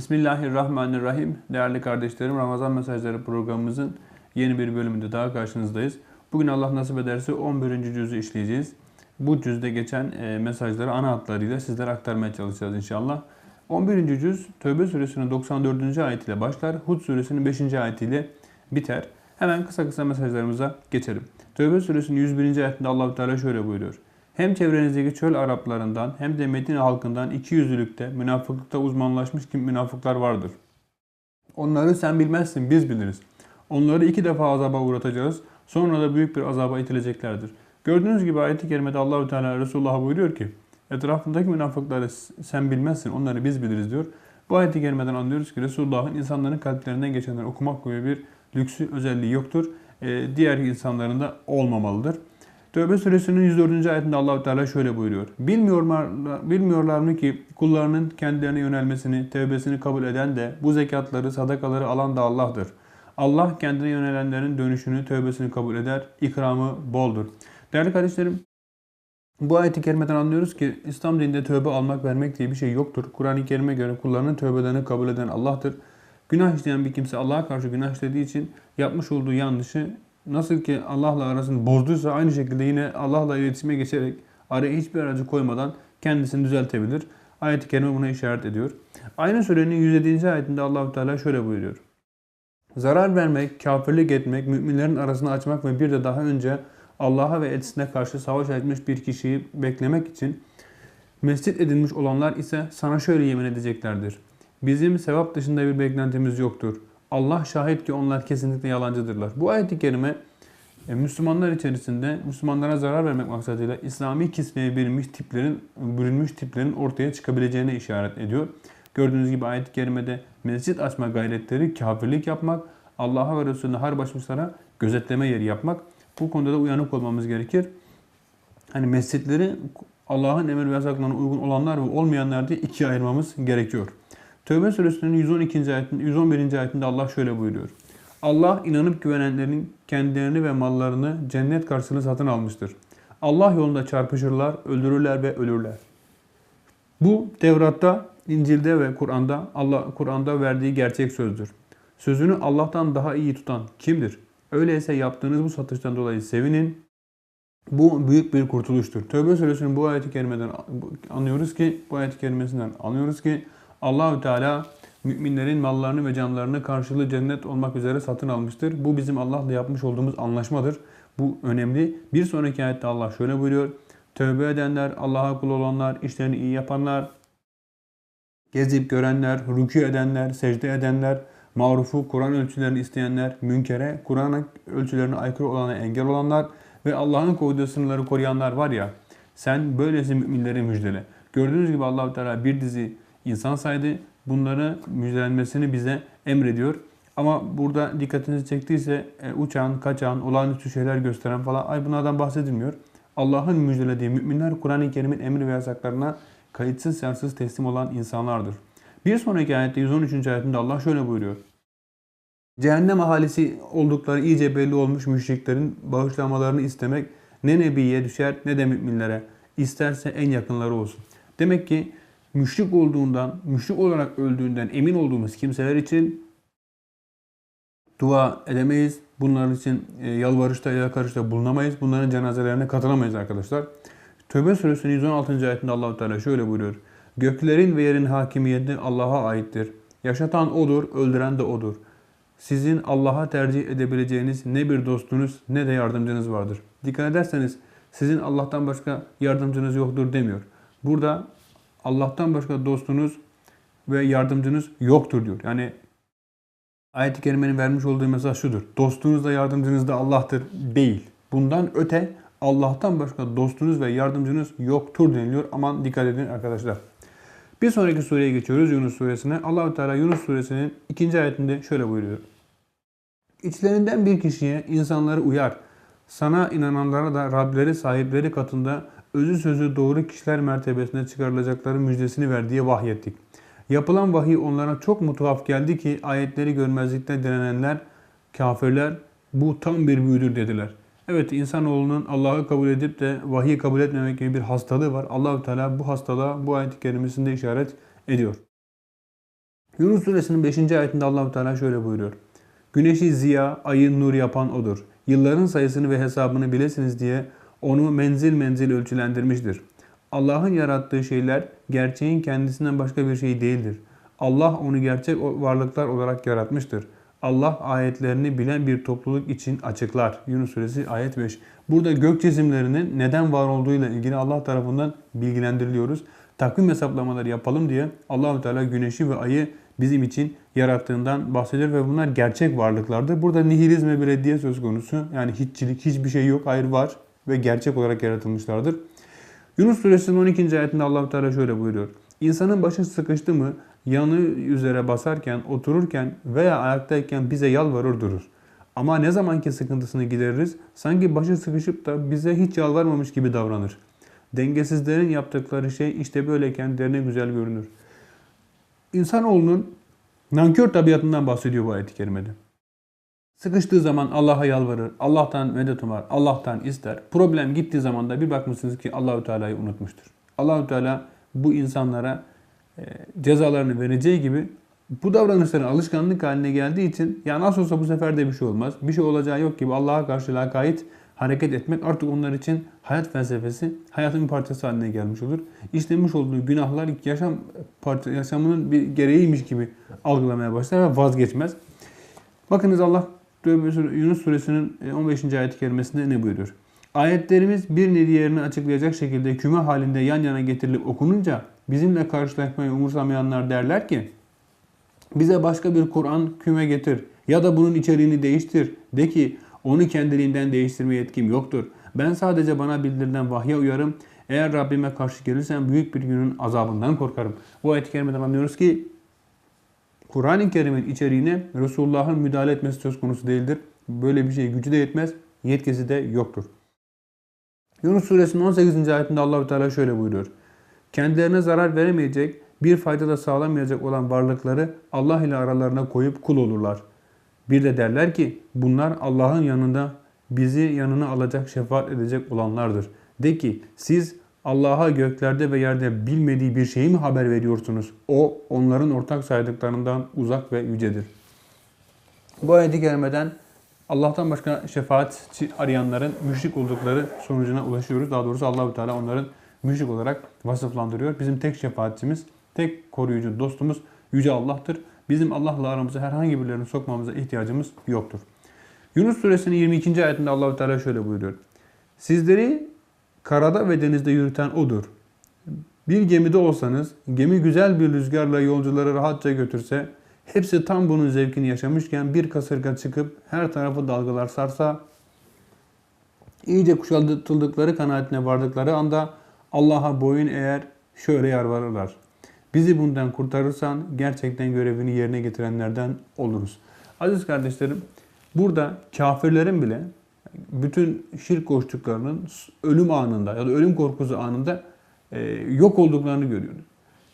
Bismillahirrahmanirrahim. Değerli kardeşlerim, Ramazan Mesajları programımızın yeni bir bölümünde daha karşınızdayız. Bugün Allah nasip ederse 11. cüzü işleyeceğiz. Bu cüzde geçen e, mesajları ana hatlarıyla sizlere aktarmaya çalışacağız inşallah. 11. cüz Tövbe suresinin 94. ayet ile başlar. Hud suresinin 5. ayet ile biter. Hemen kısa kısa mesajlarımıza geçelim. Tövbe suresinin 101. ayetinde Allahu Teala şöyle buyuruyor. Hem çevrenizdeki çöl Araplarından hem de Medine halkından iki yüzlülükte, münafıklıkta uzmanlaşmış kim münafıklar vardır. Onları sen bilmezsin, biz biliriz. Onları iki defa azaba uğratacağız. Sonra da büyük bir azaba itileceklerdir. Gördüğünüz gibi ayet-i kerimede Allahü Teala Resulullah buyuruyor ki etrafındaki münafıkları sen bilmezsin, onları biz biliriz diyor. Bu ayet-i kerimeden anlıyoruz ki Resulullah'ın insanların kalplerinden geçenleri okumak gibi bir lüksü özelliği yoktur. Ee, diğer insanların da olmamalıdır. Tövbe suresinin 104. ayetinde Allahu Teala şöyle buyuruyor. Bilmiyorlar, bilmiyorlar mı ki kullarının kendilerine yönelmesini, tevbesini kabul eden de bu zekatları, sadakaları alan da Allah'tır. Allah kendine yönelenlerin dönüşünü, tövbesini kabul eder. İkramı boldur. Değerli kardeşlerim, bu ayet-i kerimeden anlıyoruz ki İslam dininde tövbe almak, vermek diye bir şey yoktur. Kur'an-ı Kerim'e göre kullarının tövbelerini kabul eden Allah'tır. Günah işleyen bir kimse Allah'a karşı günah işlediği için yapmış olduğu yanlışı nasıl ki Allah'la arasını bozduysa aynı şekilde yine Allah'la iletişime geçerek araya hiçbir aracı koymadan kendisini düzeltebilir. Ayet-i kerime buna işaret ediyor. Aynı surenin 107. ayetinde Allahu Teala şöyle buyuruyor. Zarar vermek, kafirlik etmek, müminlerin arasını açmak ve bir de daha önce Allah'a ve elçisine karşı savaş etmiş bir kişiyi beklemek için mescit edilmiş olanlar ise sana şöyle yemin edeceklerdir. Bizim sevap dışında bir beklentimiz yoktur. Allah şahit ki onlar kesinlikle yalancıdırlar. Bu ayet-i kerime e, Müslümanlar içerisinde Müslümanlara zarar vermek maksadıyla İslami kisveye bürünmüş tiplerin, bürünmüş tiplerin ortaya çıkabileceğine işaret ediyor. Gördüğünüz gibi ayet-i kerimede mescit açma gayretleri kafirlik yapmak, Allah'a ve Resulüne har başmışlara gözetleme yeri yapmak. Bu konuda da uyanık olmamız gerekir. Hani mescitleri Allah'ın emir ve yasaklarına uygun olanlar ve olmayanlar diye ikiye ayırmamız gerekiyor. Tövbe suresinin 112. ayetinde, 111. ayetinde Allah şöyle buyuruyor. Allah inanıp güvenenlerin kendilerini ve mallarını cennet karşılığında satın almıştır. Allah yolunda çarpışırlar, öldürürler ve ölürler. Bu Tevrat'ta, İncil'de ve Kur'an'da Allah Kur'an'da verdiği gerçek sözdür. Sözünü Allah'tan daha iyi tutan kimdir? Öyleyse yaptığınız bu satıştan dolayı sevinin. Bu büyük bir kurtuluştur. Tövbe suresinin bu ayeti kerimeden anlıyoruz ki, bu ayeti kerimesinden anlıyoruz ki Allahü Teala müminlerin mallarını ve canlarını karşılığı cennet olmak üzere satın almıştır. Bu bizim Allah'la yapmış olduğumuz anlaşmadır. Bu önemli. Bir sonraki ayette Allah şöyle buyuruyor. Tövbe edenler, Allah'a kul olanlar, işlerini iyi yapanlar, gezip görenler, rükû edenler, secde edenler, marufu, Kur'an ölçülerini isteyenler, münkere, Kur'an ölçülerine aykırı olana engel olanlar ve Allah'ın koyduğu sınırları koruyanlar var ya, sen böylesi müminleri müjdele. Gördüğünüz gibi allah Teala bir dizi insan saydı. Bunları müjdelenmesini bize emrediyor. Ama burada dikkatinizi çektiyse e, uçan, kaçan, olağanüstü şeyler gösteren falan ay bunlardan bahsedilmiyor. Allah'ın müjdelediği müminler Kur'an-ı Kerim'in emri ve yasaklarına kayıtsız şartsız teslim olan insanlardır. Bir sonraki ayette 113. ayetinde Allah şöyle buyuruyor. Cehennem ahalisi oldukları iyice belli olmuş müşriklerin bağışlamalarını istemek ne nebiye düşer ne de müminlere. İsterse en yakınları olsun. Demek ki müşrik olduğundan, müşrik olarak öldüğünden emin olduğumuz kimseler için dua edemeyiz. Bunların için e, yalvarışta, yakarışta bulunamayız. Bunların cenazelerine katılamayız arkadaşlar. Tövbe suresinin 116. ayetinde Allahu Teala şöyle buyuruyor. Göklerin ve yerin hakimiyeti Allah'a aittir. Yaşatan O'dur, öldüren de O'dur. Sizin Allah'a tercih edebileceğiniz ne bir dostunuz ne de yardımcınız vardır. Dikkat ederseniz sizin Allah'tan başka yardımcınız yoktur demiyor. Burada Allah'tan başka dostunuz ve yardımcınız yoktur diyor. Yani ayet-i kerimenin vermiş olduğu mesaj şudur. Dostunuz da yardımcınız da Allah'tır değil. Bundan öte Allah'tan başka dostunuz ve yardımcınız yoktur deniliyor. Aman dikkat edin arkadaşlar. Bir sonraki sureye geçiyoruz Yunus suresine. Allahu Teala Yunus suresinin ikinci ayetinde şöyle buyuruyor. İçlerinden bir kişiye insanları uyar. Sana inananlara da Rableri sahipleri katında özü sözü doğru kişiler mertebesine çıkarılacakları müjdesini ver diye vahyettik. Yapılan vahiy onlara çok mu tuhaf geldi ki ayetleri görmezlikte denenenler, kafirler bu tam bir büyüdür dediler. Evet insanoğlunun Allah'ı kabul edip de vahiy kabul etmemek gibi bir hastalığı var. Allahü Teala bu hastalığa bu ayet-i kerimesinde işaret ediyor. Yunus suresinin 5. ayetinde Allahu Teala şöyle buyuruyor. Güneşi ziya, ayı nur yapan odur. Yılların sayısını ve hesabını bilesiniz diye onu menzil menzil ölçülendirmiştir. Allah'ın yarattığı şeyler gerçeğin kendisinden başka bir şey değildir. Allah onu gerçek varlıklar olarak yaratmıştır. Allah ayetlerini bilen bir topluluk için açıklar. Yunus suresi ayet 5. Burada gök cisimlerinin neden var olduğuyla ilgili Allah tarafından bilgilendiriliyoruz. Takvim hesaplamaları yapalım diye Allahu Teala güneşi ve ayı bizim için yarattığından bahsediyor ve bunlar gerçek varlıklardır. Burada nihilizme bir reddiye söz konusu. Yani hiççilik, hiçbir şey yok. Hayır var ve gerçek olarak yaratılmışlardır. Yunus suresinin 12. ayetinde Allahu Teala şöyle buyuruyor. İnsanın başı sıkıştı mı yanı üzere basarken, otururken veya ayaktayken bize yalvarır durur. Ama ne zamanki sıkıntısını gideririz, sanki başı sıkışıp da bize hiç yalvarmamış gibi davranır. Dengesizlerin yaptıkları şey işte böyle kendilerine güzel görünür. İnsanoğlunun nankör tabiatından bahsediyor bu ayet-i kerimede. Sıkıştığı zaman Allah'a yalvarır, Allah'tan medet umar, Allah'tan ister. Problem gittiği zaman da bir bakmışsınız ki Allahü Teala'yı unutmuştur. Allahü Teala bu insanlara e, cezalarını vereceği gibi bu davranışların alışkanlık haline geldiği için ya nasıl olsa bu sefer de bir şey olmaz. Bir şey olacağı yok gibi Allah'a karşı lakayt hareket etmek artık onlar için hayat felsefesi, hayatın bir parçası haline gelmiş olur. İşlemiş olduğu günahlar yaşam yaşamının bir gereğiymiş gibi algılamaya başlar ve vazgeçmez. Bakınız Allah Yunus suresinin 15. E, ayet-i kerimesinde ne buyuruyor? Ayetlerimiz bir diğerini açıklayacak şekilde küme halinde yan yana getirilip okununca bizimle karşılaşmayı umursamayanlar derler ki bize başka bir Kur'an küme getir ya da bunun içeriğini değiştir. De ki onu kendiliğinden değiştirme yetkim yoktur. Ben sadece bana bildirilen vahye uyarım. Eğer Rabbime karşı gelirsem büyük bir günün azabından korkarım. Bu kerimeden anlıyoruz ki Kur'an-ı Kerim'in içeriğine Resulullah'ın müdahale etmesi söz konusu değildir. Böyle bir şey gücü de yetmez, yetkisi de yoktur. Yunus suresinin 18. ayetinde Allahü Teala şöyle buyuruyor. Kendilerine zarar veremeyecek, bir fayda da sağlamayacak olan varlıkları Allah ile aralarına koyup kul olurlar. Bir de derler ki bunlar Allah'ın yanında bizi yanına alacak şefaat edecek olanlardır. De ki siz Allah'a göklerde ve yerde bilmediği bir şeyi mi haber veriyorsunuz? O onların ortak saydıklarından uzak ve yücedir. Bu ayeti gelmeden Allah'tan başka şefaat arayanların müşrik oldukları sonucuna ulaşıyoruz. Daha doğrusu Allahü Teala onların müşrik olarak vasıflandırıyor. Bizim tek şefaatçimiz, tek koruyucu dostumuz Yüce Allah'tır. Bizim Allah'la aramıza herhangi birilerini sokmamıza ihtiyacımız yoktur. Yunus suresinin 22. ayetinde Allahü Teala şöyle buyuruyor. Sizleri karada ve denizde yürüten odur. Bir gemide olsanız, gemi güzel bir rüzgarla yolcuları rahatça götürse, hepsi tam bunun zevkini yaşamışken bir kasırga çıkıp her tarafı dalgalar sarsa, iyice kuşatıldıkları kanaatine vardıkları anda Allah'a boyun eğer şöyle yalvarırlar. Bizi bundan kurtarırsan gerçekten görevini yerine getirenlerden oluruz. Aziz kardeşlerim, burada kafirlerin bile bütün şirk koştuklarının ölüm anında ya da ölüm korkusu anında e, yok olduklarını görüyoruz.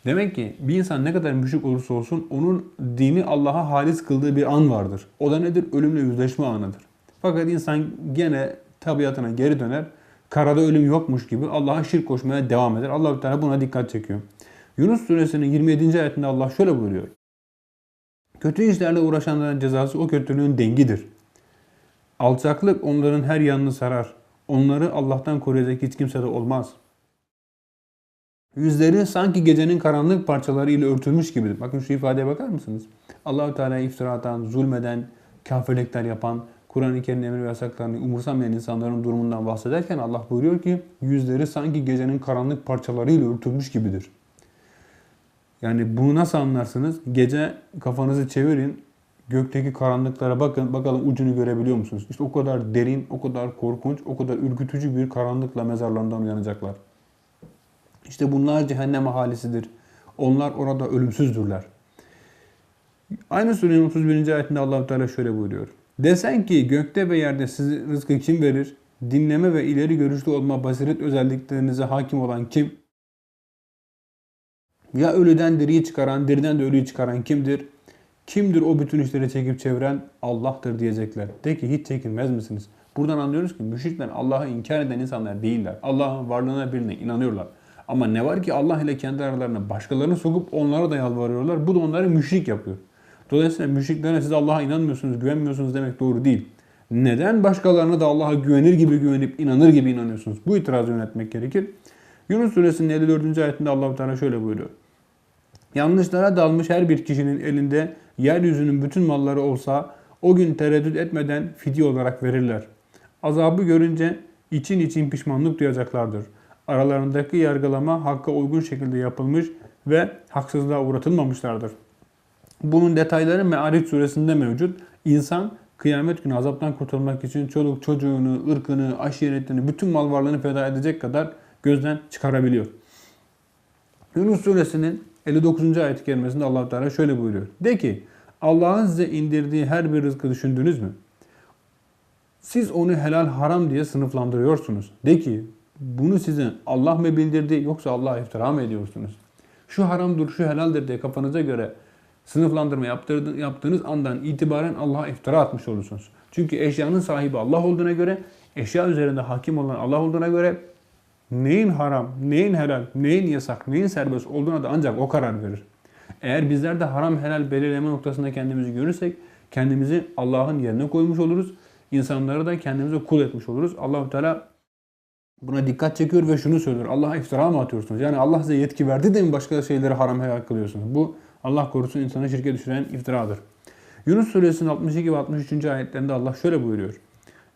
Demek ki bir insan ne kadar müşrik olursa olsun onun dini Allah'a halis kıldığı bir an vardır. O da nedir? Ölümle yüzleşme anıdır. Fakat insan gene tabiatına geri döner. Karada ölüm yokmuş gibi Allah'a şirk koşmaya devam eder. Allah Teala buna dikkat çekiyor. Yunus suresinin 27. ayetinde Allah şöyle buyuruyor. Kötü işlerle uğraşanların cezası o kötülüğün dengidir. Alçaklık onların her yanını sarar. Onları Allah'tan koruyacak hiç kimse de olmaz. Yüzleri sanki gecenin karanlık parçaları ile örtülmüş gibidir. Bakın şu ifadeye bakar mısınız? Allahü Teala iftira atan, zulmeden, kafirlikler yapan, Kur'an-ı Kerim'in emir ve yasaklarını umursamayan insanların durumundan bahsederken Allah buyuruyor ki yüzleri sanki gecenin karanlık parçaları ile örtülmüş gibidir. Yani bunu nasıl anlarsınız? Gece kafanızı çevirin, gökteki karanlıklara bakın, bakalım ucunu görebiliyor musunuz? İşte o kadar derin, o kadar korkunç, o kadar ürkütücü bir karanlıkla mezarlarından uyanacaklar. İşte bunlar cehennem ahalisidir. Onlar orada ölümsüzdürler. Aynı surenin 31. ayetinde allah Teala şöyle buyuruyor. Desen ki gökte ve yerde size rızkı kim verir? Dinleme ve ileri görüşlü olma basiret özelliklerinize hakim olan kim? Ya ölüden diriyi çıkaran, diriden de ölüyü çıkaran kimdir? Kimdir o bütün işleri çekip çeviren? Allah'tır diyecekler. De ki hiç çekinmez misiniz? Buradan anlıyoruz ki müşrikler Allah'ı inkar eden insanlar değiller. Allah'ın varlığına birine inanıyorlar. Ama ne var ki Allah ile kendi aralarına başkalarını sokup onlara da yalvarıyorlar. Bu da onları müşrik yapıyor. Dolayısıyla müşriklere siz Allah'a inanmıyorsunuz, güvenmiyorsunuz demek doğru değil. Neden başkalarına da Allah'a güvenir gibi güvenip inanır gibi inanıyorsunuz? Bu itirazı yönetmek gerekir. Yunus suresinin 54. ayetinde Allah-u Teala şöyle buyuruyor. Yanlışlara dalmış her bir kişinin elinde yeryüzünün bütün malları olsa o gün tereddüt etmeden fidye olarak verirler. Azabı görünce için için pişmanlık duyacaklardır. Aralarındaki yargılama hakka uygun şekilde yapılmış ve haksızlığa uğratılmamışlardır. Bunun detayları Me'arif suresinde mevcut. İnsan kıyamet günü azaptan kurtulmak için çoluk çocuğunu, ırkını, aşiretini, bütün mal varlığını feda edecek kadar gözden çıkarabiliyor. Yunus suresinin 59. ayet-i kerimesinde allah Teala şöyle buyuruyor. De ki Allah'ın size indirdiği her bir rızkı düşündünüz mü? Siz onu helal haram diye sınıflandırıyorsunuz. De ki bunu size Allah mı bildirdi yoksa Allah'a iftira mı ediyorsunuz? Şu haramdır, şu helaldir diye kafanıza göre sınıflandırma yaptığınız andan itibaren Allah'a iftira atmış olursunuz. Çünkü eşyanın sahibi Allah olduğuna göre, eşya üzerinde hakim olan Allah olduğuna göre neyin haram, neyin helal, neyin yasak, neyin serbest olduğuna da ancak o karar verir. Eğer bizler de haram helal belirleme noktasında kendimizi görürsek kendimizi Allah'ın yerine koymuş oluruz. İnsanları da kendimize kul etmiş oluruz. Allahu Teala buna dikkat çekiyor ve şunu söylüyor. Allah'a iftira mı atıyorsunuz? Yani Allah size yetki verdi de mi başka şeyleri haram helal kılıyorsunuz? Bu Allah korusun insanı şirke düşüren iftiradır. Yunus suresinin 62 ve 63. ayetlerinde Allah şöyle buyuruyor.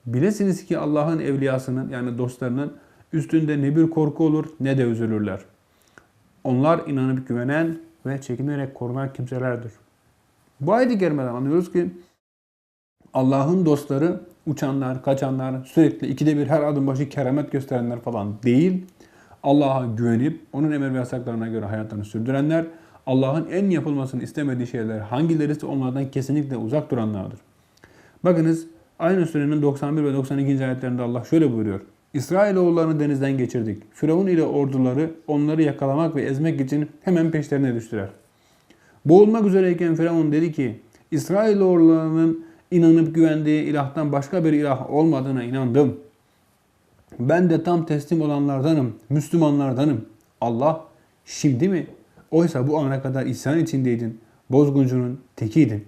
Bilesiniz ki Allah'ın evliyasının yani dostlarının üstünde ne bir korku olur ne de üzülürler. Onlar inanıp güvenen ve çekinerek korunan kimselerdir. Bu ayet-i kerimeden anlıyoruz ki Allah'ın dostları uçanlar, kaçanlar, sürekli ikide bir her adım başı keramet gösterenler falan değil. Allah'a güvenip onun emir ve yasaklarına göre hayatlarını sürdürenler, Allah'ın en yapılmasını istemediği şeyler hangilerisi onlardan kesinlikle uzak duranlardır. Bakınız aynı surenin 91 ve 92. ayetlerinde Allah şöyle buyuruyor. İsrailoğullarını denizden geçirdik. Firavun ile orduları onları yakalamak ve ezmek için hemen peşlerine düştüler. Boğulmak üzereyken Firavun dedi ki İsrailoğullarının inanıp güvendiği ilahtan başka bir ilah olmadığına inandım. Ben de tam teslim olanlardanım, Müslümanlardanım. Allah şimdi mi? Oysa bu ana kadar isyan içindeydin, bozguncunun tekiydin.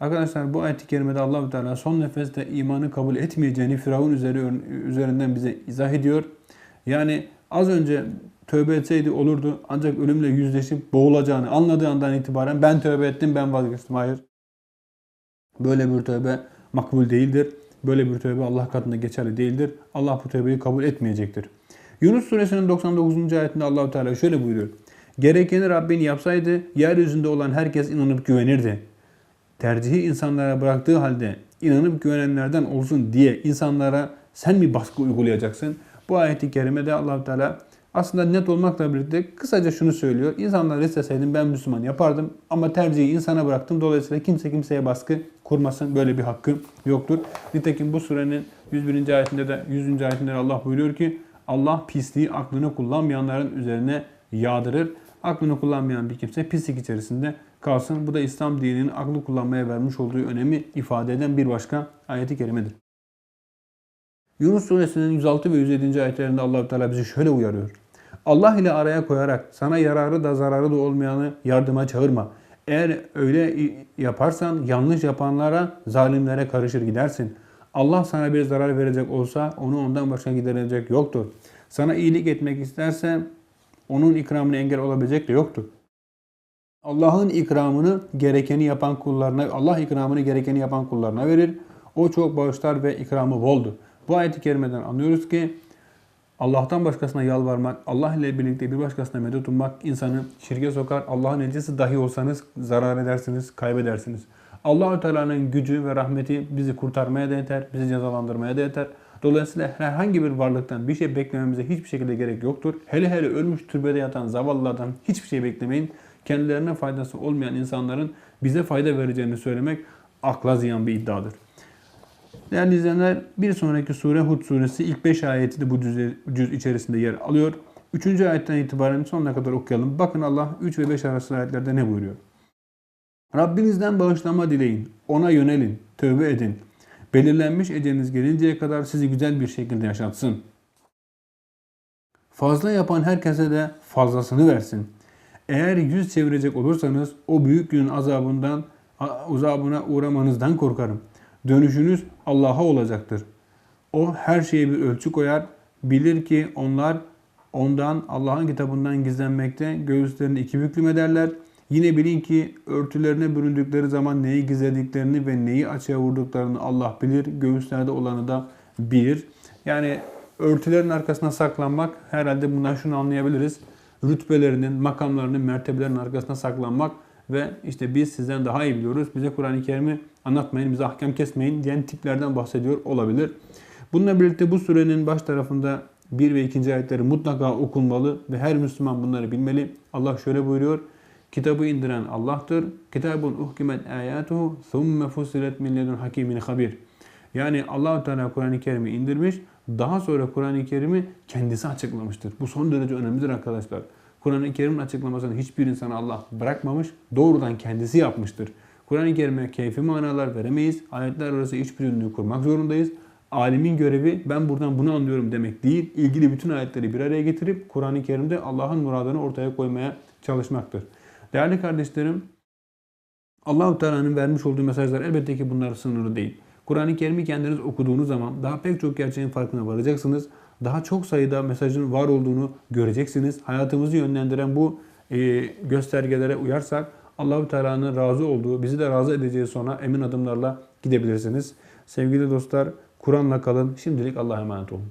Arkadaşlar bu ayet-i kerimede allah Teala son nefeste imanı kabul etmeyeceğini Firavun üzeri, üzerinden bize izah ediyor. Yani az önce tövbe etseydi olurdu ancak ölümle yüzleşip boğulacağını anladığı andan itibaren ben tövbe ettim ben vazgeçtim. Hayır. Böyle bir tövbe makbul değildir. Böyle bir tövbe Allah katında geçerli değildir. Allah bu tövbeyi kabul etmeyecektir. Yunus suresinin 99. ayetinde allah Teala şöyle buyuruyor. Gerekeni Rabbin yapsaydı yeryüzünde olan herkes inanıp güvenirdi. Tercihi insanlara bıraktığı halde inanıp güvenenlerden olsun diye insanlara sen mi baskı uygulayacaksın? Bu ayeti kerimede allah Teala aslında net olmakla birlikte kısaca şunu söylüyor. İnsanlar isteseydim ben Müslüman yapardım ama tercihi insana bıraktım. Dolayısıyla kimse kimseye baskı kurmasın. Böyle bir hakkı yoktur. Nitekim bu surenin 101. ayetinde de 100. ayetinde de Allah buyuruyor ki Allah pisliği aklını kullanmayanların üzerine yağdırır. Aklını kullanmayan bir kimse pislik içerisinde kalsın. Bu da İslam dininin aklı kullanmaya vermiş olduğu önemi ifade eden bir başka ayeti kerimedir. Yunus suresinin 106 ve 107. ayetlerinde allah Teala bizi şöyle uyarıyor. Allah ile araya koyarak sana yararı da zararı da olmayanı yardıma çağırma. Eğer öyle yaparsan yanlış yapanlara, zalimlere karışır gidersin. Allah sana bir zarar verecek olsa onu ondan başka giderecek yoktur. Sana iyilik etmek isterse onun ikramına engel olabilecek de yoktur. Allah'ın ikramını gerekeni yapan kullarına, Allah ikramını gerekeni yapan kullarına verir. O çok bağışlar ve ikramı boldur. Bu ayet-i kerimeden anlıyoruz ki Allah'tan başkasına yalvarmak, Allah ile birlikte bir başkasına medet ummak insanı şirke sokar. Allah'ın elçisi dahi olsanız zarar edersiniz, kaybedersiniz. Allahü Teala'nın gücü ve rahmeti bizi kurtarmaya da yeter, bizi cezalandırmaya da yeter. Dolayısıyla herhangi bir varlıktan bir şey beklememize hiçbir şekilde gerek yoktur. Hele hele ölmüş türbede yatan zavallılardan hiçbir şey beklemeyin. Kendilerine faydası olmayan insanların bize fayda vereceğini söylemek akla ziyan bir iddiadır. Değerli izleyenler bir sonraki sure Hud suresi ilk 5 ayeti de bu cüz, içerisinde yer alıyor. 3. ayetten itibaren sonuna kadar okuyalım. Bakın Allah 3 ve 5 arası ayetlerde ne buyuruyor? Rabbinizden bağışlama dileyin, ona yönelin, tövbe edin. Belirlenmiş eceliniz gelinceye kadar sizi güzel bir şekilde yaşatsın. Fazla yapan herkese de fazlasını versin. Eğer yüz çevirecek olursanız o büyük günün azabından azabına uğramanızdan korkarım. Dönüşünüz Allah'a olacaktır. O her şeye bir ölçü koyar. Bilir ki onlar ondan Allah'ın kitabından gizlenmekte göğüslerini iki büklüm ederler. Yine bilin ki örtülerine büründükleri zaman neyi gizlediklerini ve neyi açığa vurduklarını Allah bilir. Göğüslerde olanı da bilir. Yani örtülerin arkasına saklanmak herhalde bundan şunu anlayabiliriz. Rütbelerinin, makamlarının, mertebelerinin arkasına saklanmak ve işte biz sizden daha iyi biliyoruz. Bize Kur'an-ı Kerim'i anlatmayın, bize ahkam kesmeyin diyen tiplerden bahsediyor olabilir. Bununla birlikte bu surenin baş tarafında 1 ve 2. ayetleri mutlaka okunmalı ve her Müslüman bunları bilmeli. Allah şöyle buyuruyor. Kitabı indiren Allah'tır. Kitabun uhkimet ayatuhu thumme fusilet min ledun hakimin habir. Yani allah Teala Kur'an-ı Kerim'i indirmiş. Daha sonra Kur'an-ı Kerim'i kendisi açıklamıştır. Bu son derece önemlidir arkadaşlar. Kur'an-ı Kerim'in açıklamasını hiçbir insana Allah bırakmamış. Doğrudan kendisi yapmıştır. Kur'an-ı Kerim'e keyfi manalar veremeyiz. Ayetler arası iç bütünlüğü kurmak zorundayız. Alimin görevi ben buradan bunu anlıyorum demek değil. İlgili bütün ayetleri bir araya getirip Kur'an-ı Kerim'de Allah'ın muradını ortaya koymaya çalışmaktır. Değerli kardeşlerim, Allahu Teala'nın vermiş olduğu mesajlar elbette ki bunlar sınırlı değil. Kur'an-ı Kerim'i kendiniz okuduğunuz zaman daha pek çok gerçeğin farkına varacaksınız. Daha çok sayıda mesajın var olduğunu göreceksiniz. Hayatımızı yönlendiren bu e, göstergelere uyarsak Allahu Teala'nın razı olduğu, bizi de razı edeceği sonra emin adımlarla gidebilirsiniz. Sevgili dostlar, Kur'an'la kalın. Şimdilik Allah'a emanet olun.